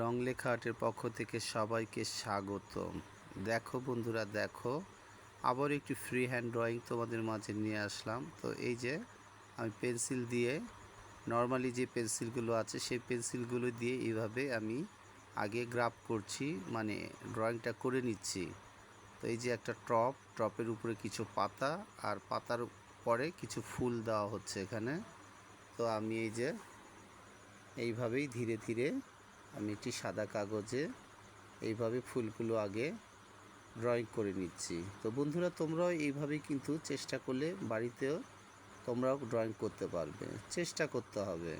রং লেখা আর্টের পক্ষ থেকে সবাইকে স্বাগতম দেখো বন্ধুরা, দেখো, আবার একটি ফ্রি হ্যান্ড ড্রয়িং তোমাদের মাঝে নিয়ে আসলাম। তো এই যে, আমি পেন্সিল দিয়ে নর্মালি যে পেন্সিলগুলো আছে, সেই পেন্সিলগুলো দিয়ে এইভাবে আমি আগে গ্রাফ করছি মানে ড্রয়িংটা করে নিচ্ছি। তো এই যে একটা টপ টপের উপরে কিছু পাতা, আর পাতার পরে কিছু ফুল দেওয়া হচ্ছে এখানে। তো আমি এই যে, এইভাবেই ধীরে ধীরে আমি একটি সাদা কাগজে এইভাবে ফুলগুলো আগে ড্রয়িং করে নিচ্ছি। তো বন্ধুরা, তোমরাও এইভাবেই কিন্তু চেষ্টা করলে বাড়িতেও তোমরাও ড্রয়িং করতে পারবে। চেষ্টা করতে হবে।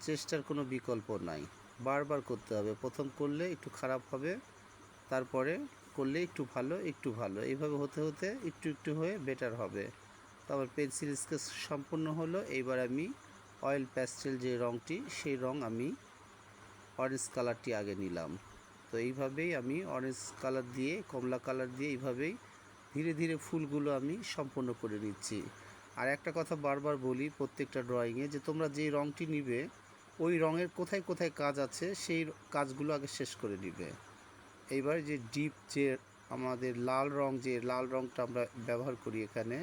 চেষ্টার কোনো বিকল্প নাই। বারবার করতে হবে। প্রথম করলে একটু খারাপ হবে, তারপরে করলে একটু ভালো একটু ভালো। এইভাবে হতে হতে একটু একটু হয়ে বেটার হবে। তো আমার পেন্সিল স্কেচ সম্পূর্ণ হলো। এইবার আমি অয়েল প্যাস্টেল যে রঙটি সেই রং আমি অরেঞ্জ কালারটি আগে নিলাম। তো এইভাবেই আমি অরেঞ্জ কালার দিয়ে, কমলা কালার দিয়ে এইভাবেই ধীরে ধীরে ফুলগুলো আমি সম্পন্ন করে নিচ্ছি। আর একটা কথা বারবার বলি প্রত্যেকটা ড্রয়িংয়ে যে তোমরা যে রঙটি নিবে, ওই রঙের কোথায় কোথায় কাজ আছে সেই কাজগুলো আগে শেষ করে নিবে। এইবার যে ডিপ যে আমাদের লাল রং, যে লাল রংটা আমরা ব্যবহার করি এখানে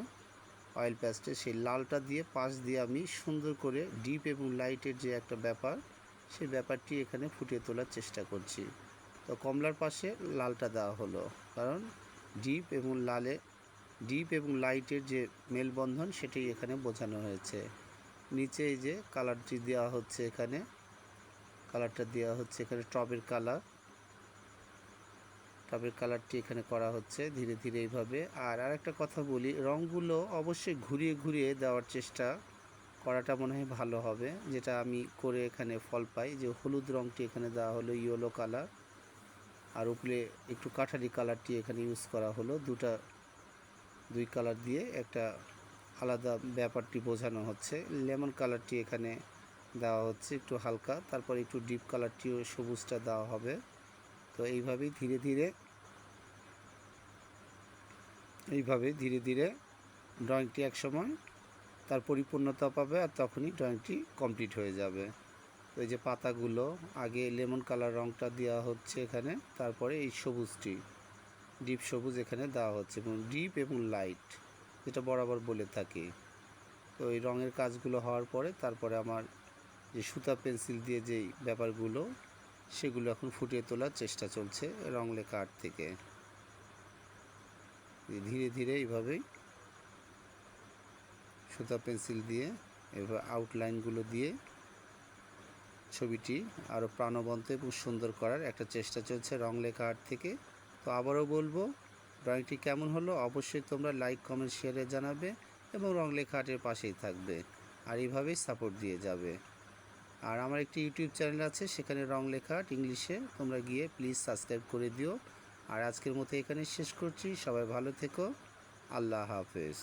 অয়েল প্যাস্টে সেই লালটা দিয়ে, পাশ দিয়ে আমি সুন্দর করে ডিপ এবং লাইটের যে একটা ব্যাপার সেই ব্যাপারটি এখানে ফুটিয়ে তোলার চেষ্টা করছি। তো কমলার পাশে লালটা দেওয়া হলো। কারণ ডিপ এবং লালে, ডিপ এবং লাইটের যে মেলবন্ধন সেটি এখানে বোঝানো হয়েছে। নিচে এই যে কালারটি দেওয়া হচ্ছে এখানে, কালারটা দেওয়া হচ্ছে এখানে টবের কালার। টবের কালারটি এখানে করা হচ্ছে ধীরে ধীরে এইভাবে। আর আরেকটা কথা বলি, রঙগুলো অবশ্যই ঘুরিয়ে ঘুরিয়ে দেওয়ার চেষ্টা করাটা মনে হয় ভালো হবে। যেটা আমি করে এখানে ফল পাই। যে হলুদ রঙটি এখানে দেওয়া হলো ইয়েলো কালার আর উপরে একটু কাঠারি কালারটি এখানে ইউজ করা হলো। দুটা, দুই কালার দিয়ে একটা আলাদা ব্যাপারটি বোঝানো হচ্ছে। লেমন কালারটি এখানে দেওয়া হচ্ছে একটু হালকা। তারপর একটু ডিপ কালারটিও সবুজটা দেওয়া হবে। তো এইভাবেই ধীরে ধীরে এইভাবে ধীরে ধীরে ড্রয়িংটি এক সময় তার পরিপূর্ণতা পাবে আর তখনই ড্রয়িংটি কমপ্লিট হয়ে যাবে। তো এই যে পাতাগুলো, আগে লেমন কালার রঙটা দেওয়া হচ্ছে এখানে, তারপরে এই সবুজটি, ডিপ সবুজ এখানে দেওয়া হচ্ছে এবং ডিপ এবং লাইট, যেটা বরাবর বলে থাকি। তো এই রঙের কাজগুলো হওয়ার পরে তারপরে আমার যে সুতা পেন্সিল দিয়ে যেই ব্যাপারগুলো, সেগুলো এখন ফুটিয়ে তোলার চেষ্টা চলছে রং লেখা আর্ট থেকে। ধীরে ধীরে এইভাবেই সুতা পেন্সিল দিয়ে এভাবে আউটলাইনগুলো দিয়ে ছবিটি আরও প্রাণবন্ত এবং সুন্দর করার একটা চেষ্টা চলছে রং লেখা আর্ট থেকে। তো আবারও বলব ড্রয়িংটি কেমন হলো অবশ্যই তোমরা লাইক কমেন্ট শেয়ারে জানাবে এবং রং লেখা আর্টের পাশেই থাকবে আর এইভাবেই সাপোর্ট দিয়ে যাবে। আর আমার একটি ইউটিউব চ্যানেল আছে, সেখানে রং লেখা আর্ট ইংলিশে তোমরা গিয়ে প্লিজ সাবস্ক্রাইব করে দিও। আর আজকের মতো এখানে শেষ করছি, সবাই ভালো থেকো, আল্লাহ হাফেজ।